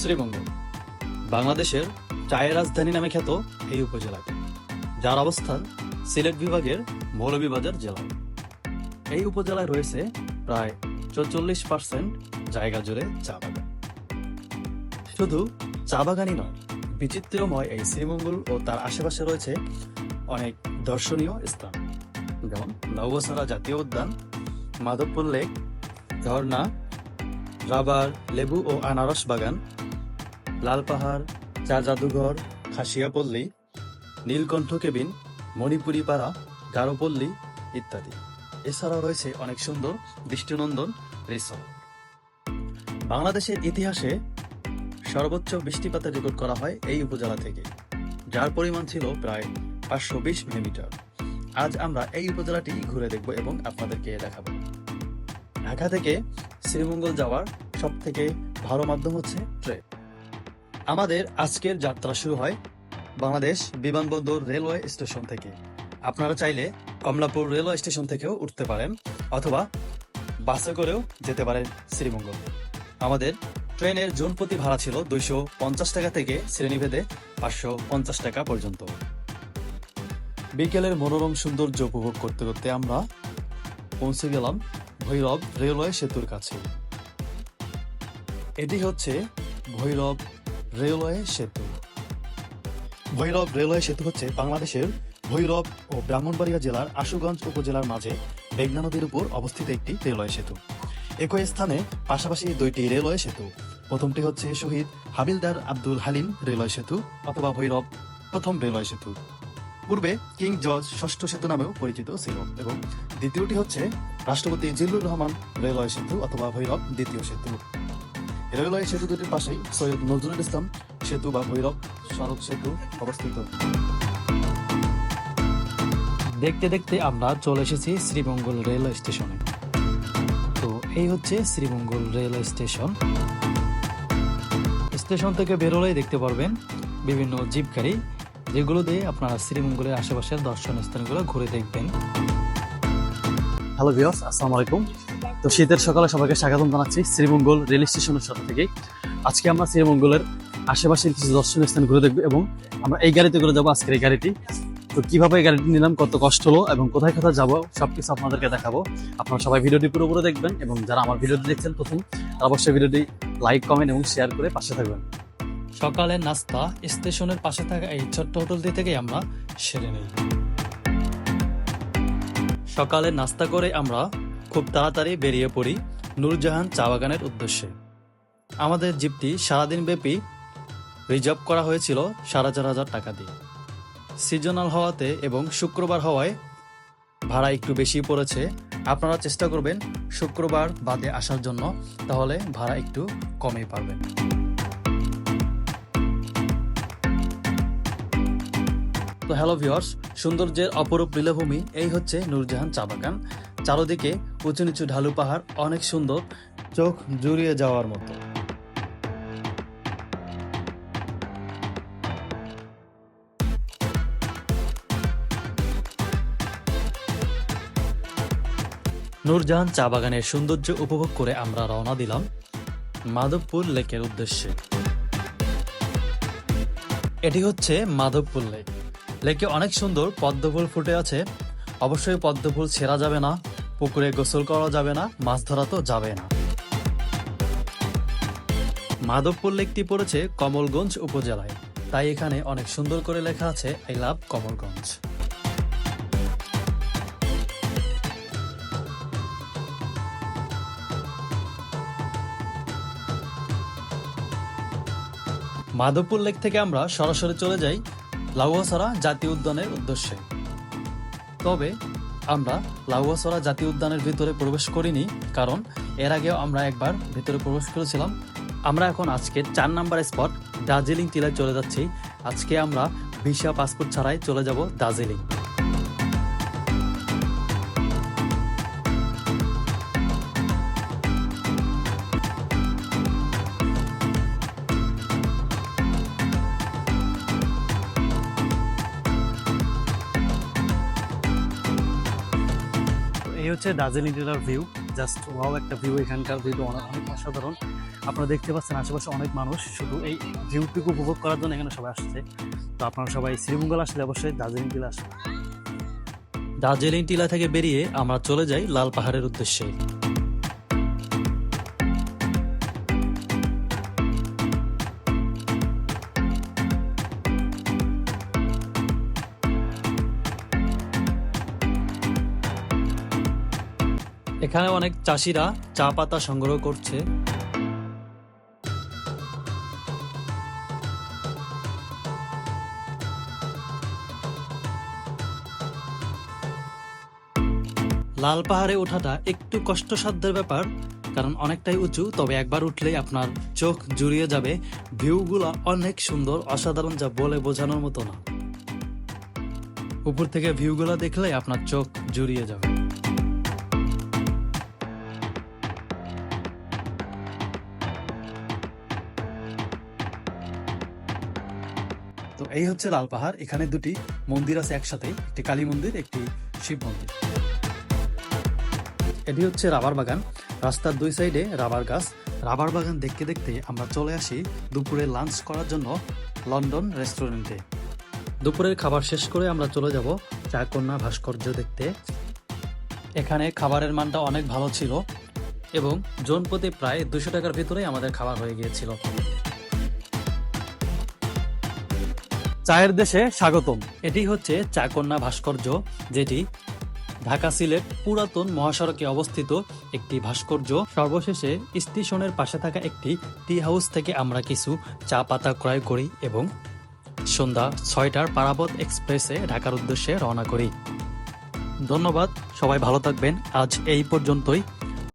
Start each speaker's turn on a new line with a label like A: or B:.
A: শ্রীমঙ্গল। বাংলাদেশের চায়ের রাজধানী নামে খ্যাত এই উপজেলাটি যার অবস্থান সিলেট বিভাগের মৌলভীবাজার জেলায়। এই উপজেলায় রয়েছে প্রায় চৌচল্লিশ পার্সেন্ট জায়গা জুড়ে চা বাগান। শুধু চা বাগানই নয়, বিচিত্রময় এই শ্রীমঙ্গল ও তার আশেপাশে রয়েছে অনেক দর্শনীয় স্থান, যেমন নবসারা জাতীয় উদ্যান, মাধবপুর লেক, ঝর্ণা, রাবার, লেবু ও আনারস বাগান লাল পাহাড় চা জাদুঘর, খাসিয়াপল্লী, নীলকণ্ঠ কেবিন মণিপুরি পাড়া গারোপল্লী ইত্যাদি। এছাড়াও রয়েছে অনেক সুন্দর দৃষ্টিনন্দন রিসর্ট বাংলাদেশের ইতিহাসে সর্বোচ্চ বৃষ্টিপাতের রেকর্ড করা হয় এই উপজেলা থেকে। যার পরিমাণ ছিল প্রায় পাঁচশো বিশ মিলিমিটার। আজ আমরা এই উপজেলাটি ঘুরে দেখব এবং আপনাদেরকে দেখাবো। ঢাকা থেকে শ্রীমঙ্গল যাওয়ার সব থেকে ভালো মাধ্যম হচ্ছে ট্রেন। আমাদের আজকের যাত্রা শুরু হয় বাংলাদেশ বিমানবন্দর রেলওয়ে স্টেশন থেকে। আপনারা চাইলে কমলাপুর রেলওয়ে স্টেশন থেকেও উঠতে পারেন অথবা বাসে করেও যেতে পারেন শ্রীমঙ্গল। আমাদের ট্রেনের জোন প্রতি ভাড়া ছিল দুইশো পঞ্চাশ টাকা থেকে শ্রেণীভেদে পাঁচশো পঞ্চাশ টাকা পর্যন্ত। বিকেলের মনোরম সৌন্দর্য উপভোগ করতে করতে আমরা পৌঁছে গেলাম ভৈরব রেলওয়ে সেতুর কাছে। এটি হচ্ছে ভৈরব রেলওয়ে সেতু। ভৈরব রেলওয়ে সেতু হচ্ছে বাংলাদেশের ভৈরব ও ব্রাহ্মণবাড়িয়া জেলার আশুগঞ্জ উপজেলার মাঝে মেঘনা নদীর উপর অবস্থিত একটি রেলওয়ে সেতু। একই স্থানে পাশাপাশি দুইটি রেলওয়ে সেতু। প্রথমটি হচ্ছে শহীদ হাবিলদার আব্দুল হালিম রেলওয়ে সেতু অথবা ভৈরব প্রথম রেলওয়ে সেতু। পূর্বে কিং জর্জ ষষ্ঠ সেতু নামেও পরিচিত ছিল এবং দ্বিতীয়টি হচ্ছে রাষ্ট্রপতি জিল্লুর রহমান রেলওয়ে সেতু অথবা ভৈরব দ্বিতীয় সেতু। রেলওয়ে সেতু দুটির পাশেই সৈয়দ নজরুল ইসলাম সেতু বা ভৈরব সড়ক সেতু অবস্থিত। দেখতে দেখতে আমরা চলে এসেছি শ্রীমঙ্গল রেলওয়ে স্টেশনে। তো এই হচ্ছে শ্রীমঙ্গল রেলওয়ে স্টেশন। স্টেশন থেকে বেরোলেই দেখতে পারবেন বিভিন্ন জিপ গাড়ি যেগুলো দিয়ে আপনারা শ্রীমঙ্গলের আশেপাশের দর্শনীয় স্থানগুলো ঘুরে দেখবেন। হ্যালো ভিওস আসসালামু আলাইকুম। তো শীতের সকালে সবাইকে স্বাগতম জানাচ্ছি শ্রীমঙ্গল রেল স্টেশনের সাথে থেকে আজকে আমরা শ্রীমঙ্গলের আশেপাশের কিছু দর্শনীয় স্থান ঘুরে দেখব এবং আমরা এই গাড়িতে করে যাব আজকের এই গাড়িটি। তো কীভাবে এই গাড়িটি নিলাম, কত কষ্ট হলো এবং কোথায় কোথায় যাব, সবকিছু আপনাদেরকে দেখাবো। আপনারা সবাই ভিডিওটি পুরোপুরি দেখবেন এবং যারা আমার ভিডিওটি দেখছেন প্রথম, তারা অবশ্যই ভিডিওটি লাইক, কমেন্ট এবং শেয়ার করে পাশে থাকবেন। সকালের নাস্তা, স্টেশনের পাশে থাকা এই ছোট্ট হোটেলটি থেকে আমরা সেরে নেই। সকালে নাস্তা করে আমরা খুব তাড়াতাড়ি বেরিয়ে পড়ি নূরজাহান চা বাগানের উদ্দেশ্যে। আমাদের জিপটি সারাদিন ব্যাপী রিজার্ভ করা হয়েছিল সাড়ে চার হাজার টাকা দিয়ে। সিজনাল হওয়াতে এবং শুক্রবার হওয়ায় ভাড়া একটু বেশি পড়েছে। আপনারা চেষ্টা করবেন শুক্রবার বাদে আসার জন্য, তাহলে ভাড়া একটু কমে পাবেন। তো হ্যালো ভিওর্স সৌন্দর্যের অপরূপ লীলাভূমি, এই হচ্ছে নূরজাহান চা বাগান। চারদিকে উঁচু নিচু ঢালু পাহাড় অনেক সুন্দর। চোখ জুড়িয়ে যাওয়ার মতো। নূরজাহান চা বাগানের সৌন্দর্য উপভোগ করে আমরা রওনা দিলাম মাধবপুর লেকের উদ্দেশ্যে। এটি হচ্ছে মাধবপুর লেক। লেকে অনেক সুন্দর পদ্মফুল ফুটে আছে। অবশ্যই পদ্মফুল ছেঁড়া যাবে না। পুকুরে গোসল করা যাবে না, মাছ ধরা তো যাবে না। মাধবপুর লেকটি পড়েছে কমলগঞ্জ উপজেলায়। তাই এখানে অনেক সুন্দর করে লেখা আছে, I love Kamalganj. Madhabpur lake থেকে আমরা সরাসরি চলে যাই লাউয়াছড়া জাতীয় উদ্যানের উদ্দেশ্যে। তবে আমরা লাউয়াছড়া জাতীয় উদ্যানের ভিতরে প্রবেশ করিনি, কারণ এর আগেও আমরা একবার ভিতরে প্রবেশ করেছিলাম। আমরা এখন আজকে চার নাম্বার স্পট দার্জিলিং টিলায় চলে যাচ্ছি। আজকে আমরা ভিসা পাসপোর্ট ছাড়াই চলে যাব দার্জিলিং। হচ্ছে দার্জিলিং টিলার ভিউ
B: জাস্ট ওয়াও একটা ভিউ এখানকার ভিউ অনেক অসাধারণ। আপনারা দেখতে পাচ্ছেন আশেপাশে অনেক মানুষ, শুধু এই ভিউটুকু উপভোগ করার জন্য এখানে সবাই আসছে। তো আপনারা সবাই শ্রীমঙ্গল আসলে অবশ্যই দার্জিলিং টিলা আসবেন।
A: দার্জিলিং টিলা থেকে বেরিয়ে আমরা চলে যাই লাল পাহাড়ের উদ্দেশ্যে। এখানে অনেক চাষিরা চা পাতা সংগ্রহ করছে। লাল পাহাড়ে ওঠাটা একটু কষ্টসাধ্যের ব্যাপার, কারণ অনেকটাই উঁচু, তবে একবার উঠলেই আপনার চোখ জুড়িয়ে যাবে। ভিউগুলো অনেক সুন্দর, অসাধারণ যা বলে বোঝানোর মতো না। উপর থেকে ভিউগুলো দেখলে আপনার চোখ জুড়িয়ে যাবে। এই হচ্ছে লাল পাহাড়। এখানে দুটি মন্দির আছে একসাথে। একটি কালী মন্দির, একটি শিব মন্দির। এটি হচ্ছে রাবার বাগান। রাস্তার দুই সাইডে রাবার গাছ। রাবার বাগান দেখতে দেখতে আমরা চলে আসি দুপুরে লাঞ্চ করার জন্য লন্ডন রেস্টুরেন্টে। দুপুরের খাবার শেষ করে আমরা চলে যাব চা কন্যা ভাস্কর্য দেখতে। এখানে খাবারের মানটা অনেক ভালো ছিল এবং জন প্রতি প্রায় দুশো টাকার ভিতরে আমাদের খাবার হয়ে গিয়েছিল। চায়ের দেশে স্বাগতম। এটি হচ্ছে চা কন্যা ভাস্কর্য, যেটি ঢাকা সিলেট পুরাতন মহাসড়কে অবস্থিত একটি ভাস্কর্য। সর্বশেষে স্টেশনের পাশে থাকা একটি টি হাউস থেকে আমরা কিছু চা পাতা ক্রয় করি এবং সন্ধ্যা ছয়টার পারাবত এক্সপ্রেসে ঢাকার উদ্দেশ্যে রওনা করি। ধন্যবাদ, সবাই ভালো থাকবেন। আজ এই পর্যন্তই।